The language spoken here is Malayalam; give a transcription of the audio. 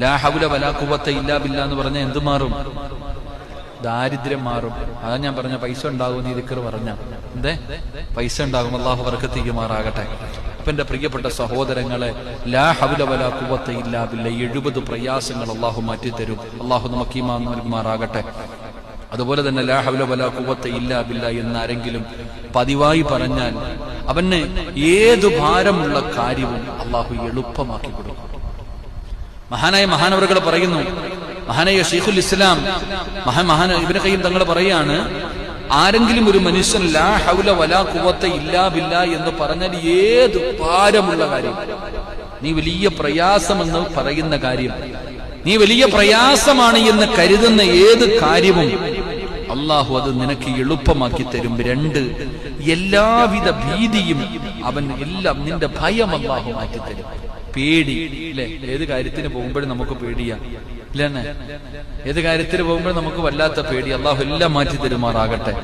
ലാ വലാ ഇല്ലാ എന്ന് പറഞ്ഞാൽ എന്ത് മാറും? ദാരിദ്ര്യം മാറും. അതാ ഞാൻ പറഞ്ഞ പൈസ ഉണ്ടാകും നീ ദിക്കർ പറഞ്ഞ. എന്തേ? പൈസ ഉണ്ടാകും. അള്ളാഹു വർക്കത്തിക്കുമാറാകട്ടെ അപ്പൊ എന്റെ പ്രിയപ്പെട്ട സഹോദരങ്ങളെ ലാ വലാ ഇല്ലാ എഴുപത് പ്രയാസങ്ങൾ അള്ളാഹു മാറ്റിത്തരും. അള്ളാഹു നമുക്ക് ഈമാൻ നൽകുമാറാകട്ടെ. അതുപോലെ തന്നെ ലാ ഹൗല വലാ കുവത്ത ഇല്ലാ ബില്ല എന്നാരെങ്കിലും പതിവായി പറഞ്ഞാൽ അവന് ഏതു ഭാരമുള്ള കാര്യവും അള്ളാഹു എളുപ്പമാക്കി കൊടുക്കും. മഹാനായ മഹാനവറുകൾ പറയുന്നു മഹാനായ ഷെയ്ഖുൽ ഇസ്ലാം മഹാ മഹാന ഇവരെ കയ്യും തങ്ങൾ പറയാണ് ആരെങ്കിലും ഒരു മനുഷ്യൻ ലാ ഹൗല വലാ കുവത്ത ഇല്ലാ ബില്ല എന്ന് പറഞ്ഞാൽ ഏത് ഭാരമുള്ള കാര്യം? നീ വലിയ പ്രയാസമെന്ന് പറയുന്ന കാര്യം. നീ വലിയ പ്രയാസമാണ് എന്ന് കരുതുന്ന ഏത് കാര്യവും അള്ളാഹു അത് നിനക്ക് എളുപ്പമാക്കി തരും. രണ്ട് എല്ലാവിധ ഭീതിയും അവൻ എല്ലാം നിന്റെ ഭയം അള്ളാഹു മാറ്റിത്തരും. പേടി അല്ലെ ഏത് കാര്യത്തിന് പോകുമ്പോഴും നമുക്ക് പേടിയാ. ഇല്ലെന്നെ ഏത് കാര്യത്തിന് പോകുമ്പോഴും നമുക്ക് വല്ലാത്ത പേടി. അള്ളാഹു എല്ലാം മാറ്റി തരുമാറാകട്ടെ.